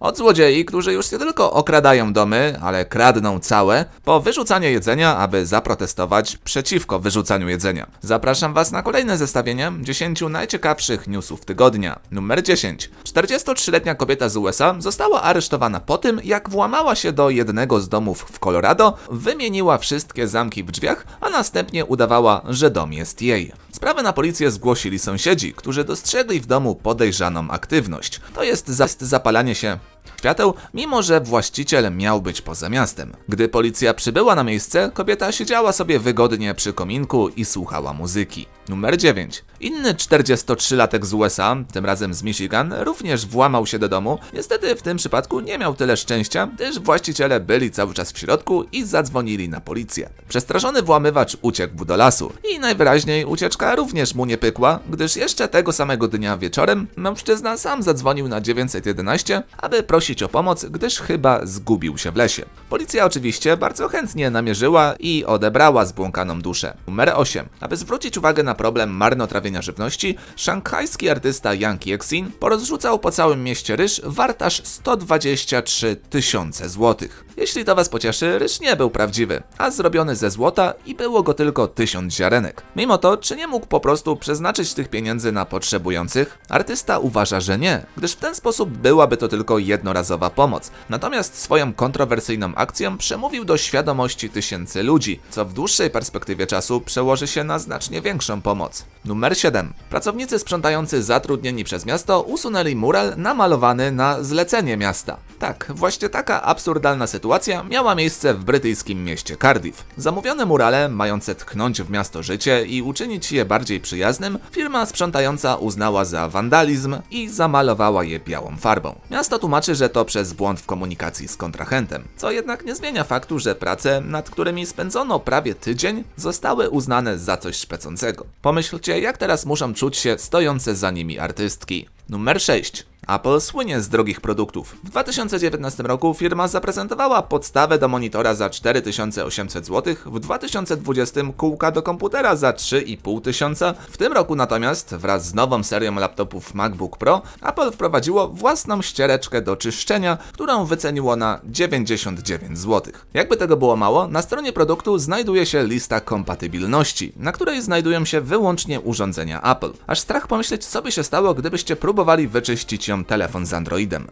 Od złodziei, którzy już nie tylko okradają domy, ale kradną całe, po wyrzucanie jedzenia, aby zaprotestować przeciwko wyrzucaniu jedzenia. Zapraszam Was na kolejne zestawienie 10 najciekawszych newsów tygodnia. Numer 10. 43-letnia kobieta z USA została aresztowana po tym, jak włamała się do jednego z domów w Colorado, wymieniła wszystkie zamki w drzwiach, a następnie udawała, że dom jest jej. Sprawę na policję zgłosili sąsiedzi, którzy dostrzegli w domu podejrzaną aktywność. To jest za- zapalanie się świateł, mimo że właściciel miał być poza miastem. Gdy policja przybyła na miejsce, kobieta siedziała sobie wygodnie przy kominku i słuchała muzyki. Numer 9. Inny 43-latek z USA, tym razem z Michigan, również włamał się do domu. Niestety w tym przypadku nie miał tyle szczęścia, gdyż właściciele byli cały czas w środku i zadzwonili na policję. Przestraszony włamywacz uciekł do lasu i najwyraźniej ucieczka również mu nie pykła, gdyż jeszcze tego samego dnia wieczorem mężczyzna sam zadzwonił na 911, aby prosić o pomoc, gdyż chyba zgubił się w lesie. Policja oczywiście bardzo chętnie namierzyła i odebrała zbłąkaną duszę. Numer 8. Aby zwrócić uwagę na problem marnotrawienia żywności, szanghajski artysta Yang Yexin porozrzucał po całym mieście ryż wart aż 123 tysiące złotych. Jeśli to was pocieszy, ryż nie był prawdziwy, a zrobiony ze złota i było go tylko tysiąc ziarenek. Mimo to, czy nie mógł po prostu przeznaczyć tych pieniędzy na potrzebujących? Artysta uważa, że nie, gdyż w ten sposób byłaby to tylko jednorazowa pomoc. Natomiast swoją kontrowersyjną akcją przemówił do świadomości tysięcy ludzi, co w dłuższej perspektywie czasu przełoży się na znacznie większą pomoc. Numer 7. Pracownicy sprzątający zatrudnieni przez miasto usunęli mural namalowany na zlecenie miasta. Tak, właśnie taka absurdalna sytuacja miała miejsce w brytyjskim mieście Cardiff. Zamówione murale, mające tknąć w miasto życie i uczynić je bardziej przyjaznym, firma sprzątająca uznała za wandalizm i zamalowała je białą farbą. Miasto tłumaczy, że to przez błąd w komunikacji z kontrahentem, co jednak nie zmienia faktu, że prace, nad którymi spędzono prawie tydzień, zostały uznane za coś szpecącego. Pomyślcie, jak teraz muszą czuć się stojące za nimi artystki. Numer 6. Apple słynie z drogich produktów. W 2019 roku firma zaprezentowała podstawę do monitora za 4800 zł, w 2020 kółka do komputera za 3500, tysiąca. w tym roku natomiast wraz z nową serią laptopów MacBook Pro Apple wprowadziło własną ściereczkę do czyszczenia, którą wyceniło na 99 zł. Jakby tego było mało, na stronie produktu znajduje się lista kompatybilności, na której znajdują się wyłącznie urządzenia Apple. Aż strach pomyśleć, co by się stało, gdybyście próbowali wyczyścić ją telefon z Androidem.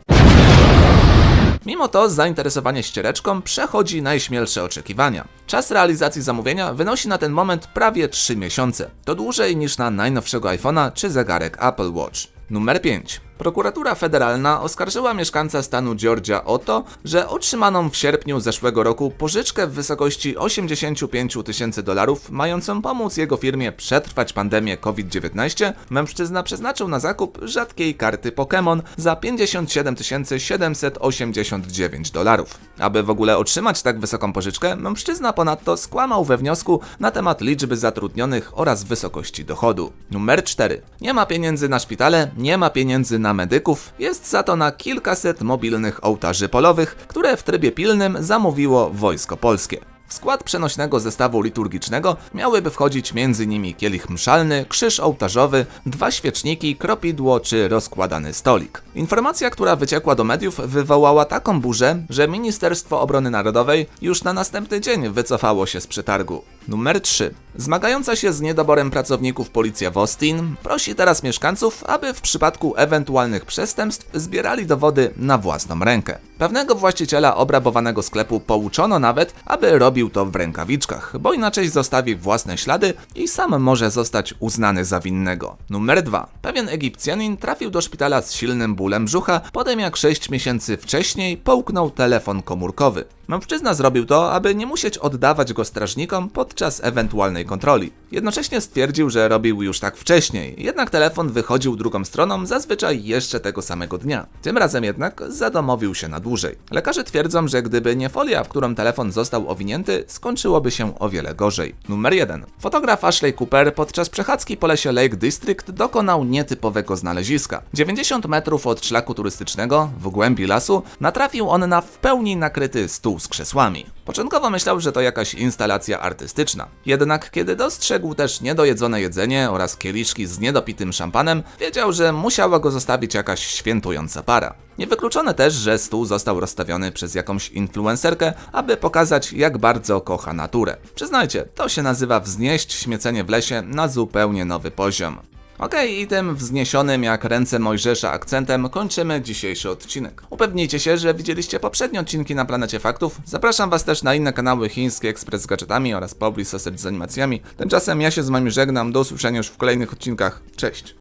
Mimo to zainteresowanie ściereczką przechodzi najśmielsze oczekiwania. Czas realizacji zamówienia wynosi na ten moment prawie 3 miesiące. To dłużej niż na najnowszego iPhone'a czy zegarek Apple Watch. Numer 5. Prokuratura federalna oskarżyła mieszkańca stanu Georgia o to, że otrzymaną w sierpniu zeszłego roku pożyczkę w wysokości 85 tysięcy dolarów, mającą pomóc jego firmie przetrwać pandemię COVID-19, mężczyzna przeznaczył na zakup rzadkiej karty Pokémon za 57 789 dolarów. Aby w ogóle otrzymać tak wysoką pożyczkę, mężczyzna ponadto skłamał we wniosku na temat liczby zatrudnionych oraz wysokości dochodu. Numer 4. Nie ma pieniędzy na szpitale, nie ma pieniędzy na medyków, jest za to na kilkaset mobilnych ołtarzy polowych, które w trybie pilnym zamówiło Wojsko Polskie. W skład przenośnego zestawu liturgicznego miałyby wchodzić m.in. kielich mszalny, krzyż ołtarzowy, dwa świeczniki, kropidło czy rozkładany stolik. Informacja, która wyciekła do mediów, wywołała taką burzę, że Ministerstwo Obrony Narodowej już na następny dzień wycofało się z przetargu. Numer 3. Zmagająca się z niedoborem pracowników policja w Austin prosi teraz mieszkańców, aby w przypadku ewentualnych przestępstw zbierali dowody na własną rękę. Pewnego właściciela obrabowanego sklepu pouczono nawet, aby robił to w rękawiczkach, bo inaczej zostawi własne ślady i sam może zostać uznany za winnego. Numer 2. Pewien Egipcjanin trafił do szpitala z silnym bólem brzucha, potem jak 6 miesięcy wcześniej połknął telefon komórkowy. Mężczyzna zrobił to, aby nie musieć oddawać go strażnikom podczas ewentualnej kontroli. Jednocześnie stwierdził, że robił już tak wcześniej, jednak telefon wychodził drugą stroną zazwyczaj jeszcze tego samego dnia. Tym razem jednak zadomowił się na dłużej. Lekarze twierdzą, że gdyby nie folia, w którą telefon został owinięty, skończyłoby się o wiele gorzej. Numer 1. Fotograf Ashley Cooper podczas przechadzki po lesie Lake District dokonał nietypowego znaleziska. 90 metrów od szlaku turystycznego, w głębi lasu, natrafił on na w pełni nakryty stół z krzesłami. Początkowo myślał, że to jakaś instalacja artystyczna. Jednak kiedy dostrzegł też niedojedzone jedzenie oraz kieliszki z niedopitym szampanem, wiedział, że musiała go zostawić jakaś świętująca para. Niewykluczone też, że stół został rozstawiony przez jakąś influencerkę, aby pokazać, jak bardzo kocha naturę. Przyznajcie, to się nazywa wznieść śmiecenie w lesie na zupełnie nowy poziom. Okej, i tym wzniesionym jak ręce Mojżesza akcentem kończymy dzisiejszy odcinek. Upewnijcie się, że widzieliście poprzednie odcinki na Planecie Faktów. Zapraszam Was też na inne kanały Chiński Ekspres z gadżetami oraz Public Sausage z animacjami. Tymczasem ja się z Wami żegnam, do usłyszenia już w kolejnych odcinkach. Cześć!